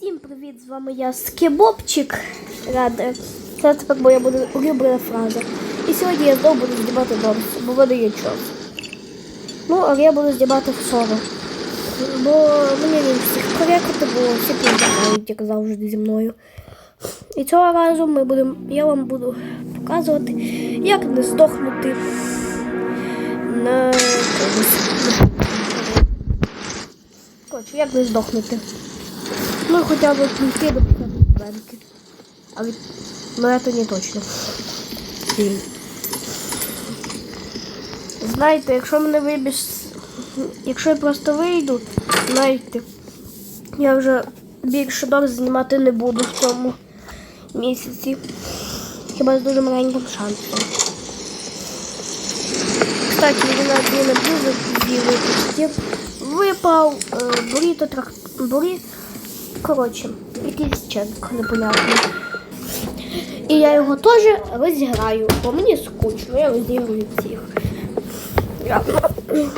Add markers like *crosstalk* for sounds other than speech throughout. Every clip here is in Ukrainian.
Всім привіт! З вами я Скебобчик. Рада. Це тепер моя буде улюблена фраза. І сьогодні я знову буду здібати Дорс, бо видає час. Ну, але я буду здібати 40. Бо мені він всіх корекати, бо всі пізнають, як завжди зі мною. І цього разу ми будемо, я вам буду показувати, як не здохнути на когось. Коротше, як не здохнути. Ну, хоча б прийти до. А від... Ну, це не точно. Знаєте, якщо мене вибіж... Якщо я просто вийду, знаєте, я вже більше дор знімати не буду в цьому місяці. Хіба з дуже маленьким шансом. Кстати, на дві не дуже випустив. Випав е, буріто трак... бурі... Коротше, якийсь чек непонятний. І я його теж розіграю, бо мені скучно, я розіграю всіх.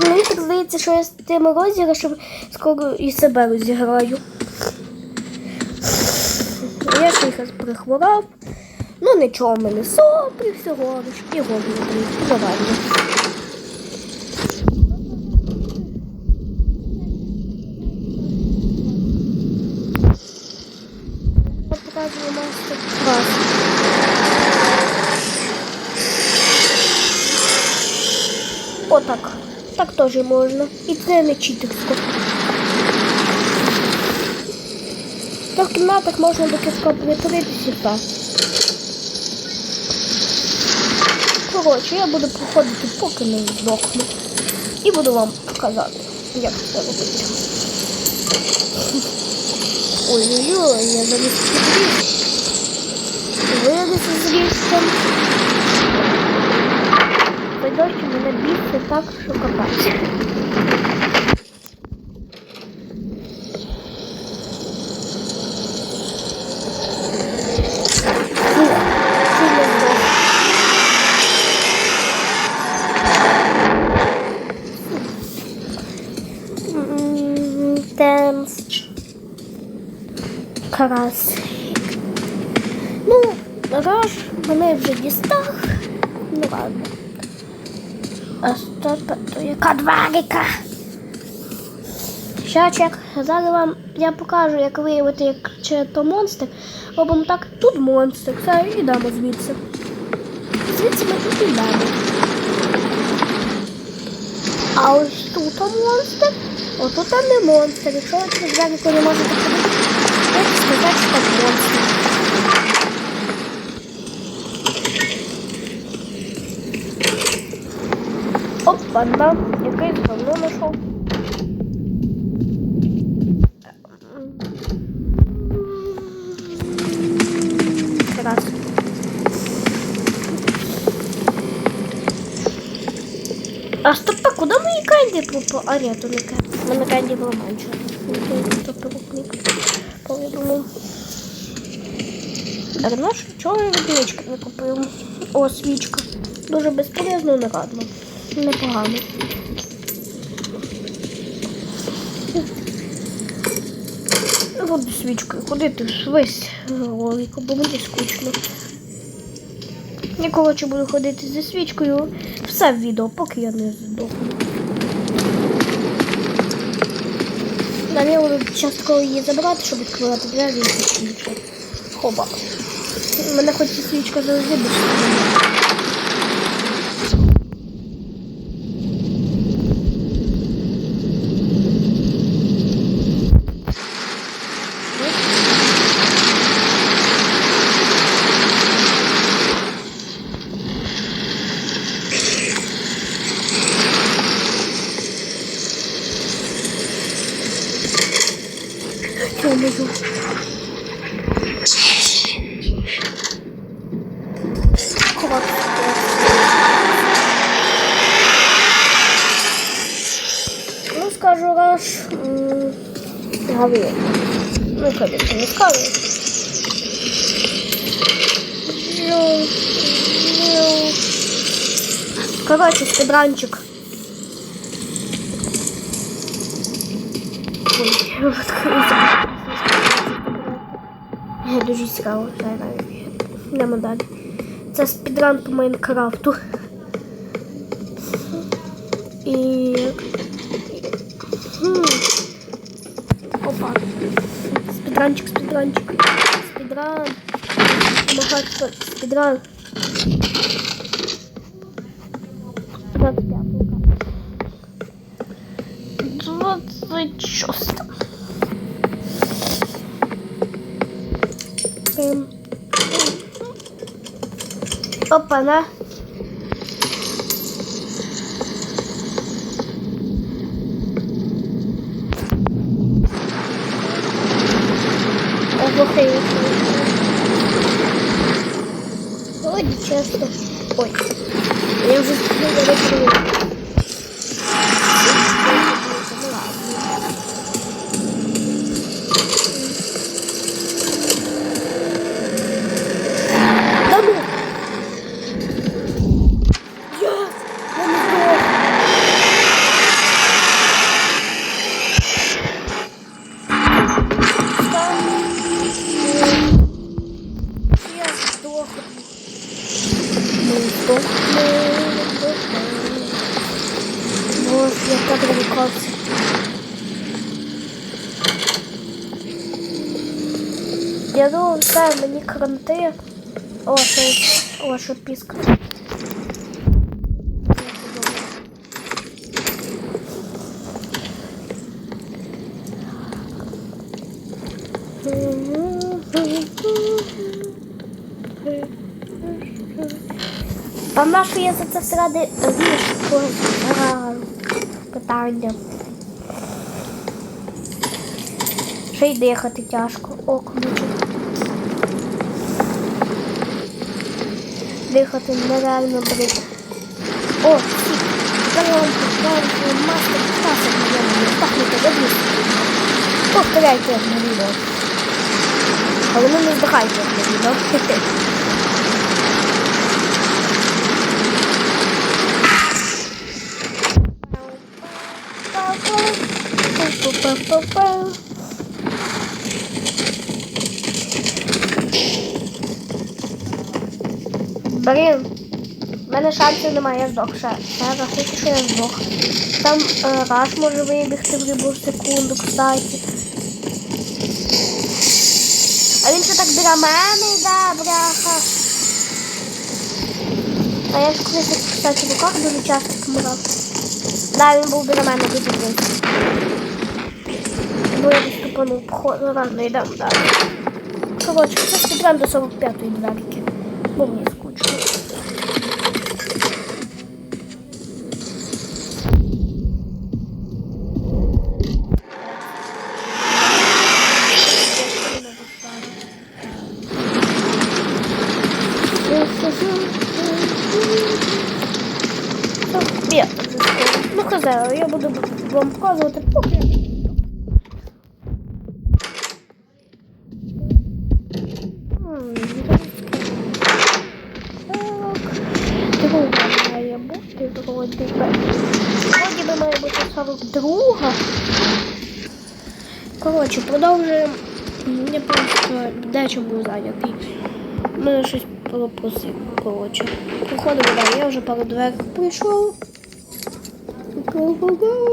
Мені так здається, що я з тими розіграшами скоро і себе розіграю. Я ще їх прихворав. Ну нічого, в мене соплі всього лиш і голову теж можна. І це не читерсько. Та в кімнатах можна до кістка притворитися так. Коротше, я буду проходити, поки не здохну. І буду вам показати, як це робити. Ой-ой-ой, я заліз. Виліз з лісом. Так, що капець. Карас. Ну, раш мене вже дістав. Ну ладно. А яка дварика? Щачек, зараз вам я покажу, як виявити, як чи то монстр. Робимо так, тут монстр, все, і йдемо звідси. Звідси ми і йдемо. А ось тут монстр, отут там не монстр. Якщо ви через двері не можете подивитися, можете сказати, монстр. Опа, да, якийсь говно знайшов. Раз. А стоп, а куди мої канді пропали? А ні, то не канді. У мене канді було менше. Хто перекник. Так, чого я відмічки не купив? О, свічка. Дуже безполезно, не радно. Непогано. Буду свічкою ходити весь ролик, бо мені скучно. Я коротше буду ходити зі свічкою все в відео, поки я не здохну. Далі я буду частково її забрати, щоб відкривати двері і свічки. Хоба. Мене хоч свічка завжди більше. Чого можу? Ну, скажу раз. м, Говорю. Ну, конечно, не скажу. Короче, стебранчик. Открылся. Е, Дуже цікаво. Йдемо далі. Це спідран по Майнкрафту. І. Спідранчик, спідранчик. Спідран. Багато спідран. 26. Ем. Опа, на. Ох, Ой, часто. Ой. Я уже не Да ну! Я! Я не здох! Там... Я сдох. Вот, я так далеко. Я думав, все, мені кранти. О, це, о, що піска. Там нашу я за це всеради ліжко а, питання. Ще й дихати тяжко. О, ключик. Дихати нереально брить. О, я вам покажу мастер класи моєму. Пахнете, дивіться. Повторяйте на відео. Але ви не здихайте на відео. Блін, в мене шансів немає, я здох ще. Я рахую, що я здох. Там е, раш може вибігти в любу секунду, кстати. А він що так біля мене йде, бляха. А я ж колись, кстати, в руках дуже часто помирав. Да, він був біля мене дуже близько. Бо я десь тупанув, походу, ладно, йдемо далі. Коротше, це спідран до 45-ї дверки. Бо мені скучно. Я так же скоро. Ну, хз, я буду вам показувати, поки я М, Так. Друга має бути вроді би. Вроді би має бути 42. Коротше, продовжуємо. Я просто дечо був зайнятий. Мене щось попросив. Коротше. Приходимо далі. Я вже пару дверей прийшов. Го-го-го!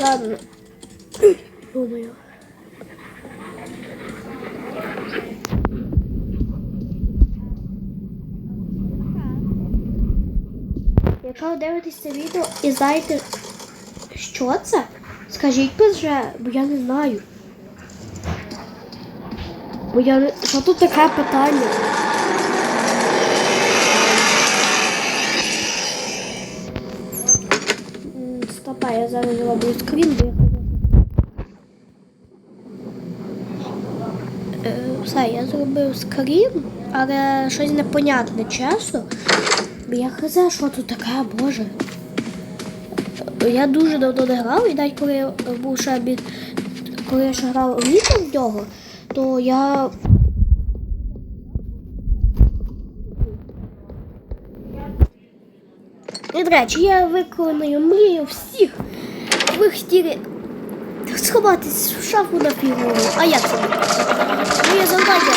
Ладно. *clears throat* Думаю. Якщо ви дивитесь це відео і знаєте, що це, скажіть вже, бо я не знаю. Бо я не... Що тут таке питання? Стопа, я зараз зроблю скрін, бо я Е, Все, я зробив скрін, але щось непонятне, чесно. Я хз, що тут таке, боже. Я дуже давно не грав, і навіть коли я був ще від... коли я ще грав літом в нього, то я. І, до речі, я виконую мрію всіх. Ви хотіли сховатись в шафу на фігуру. А як це? Моє завдання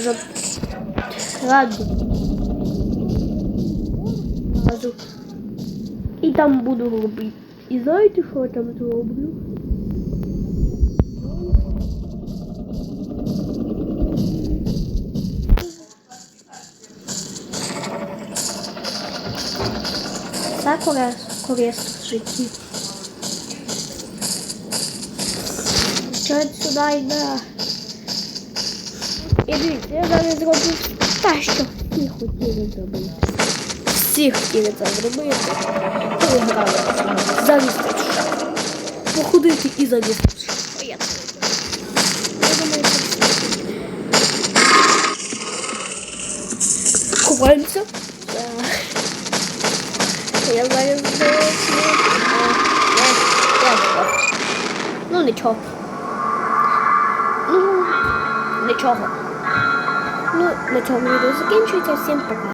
же. Радо. Радо. І там буду робити. І знаєте, що я там зроблю? Це корисно в житті. Що сюди йде? І дивіться, я зараз зроблю те, що всі хотіли зробити. Всі хотіли це зробити. Коли грали залізти в. Походити і залізти в Я думаю, це Ховаємося. Я зараз. Ну, нічого. Ну, нічого. Ну, на цьому відео закінчується. Всім пока.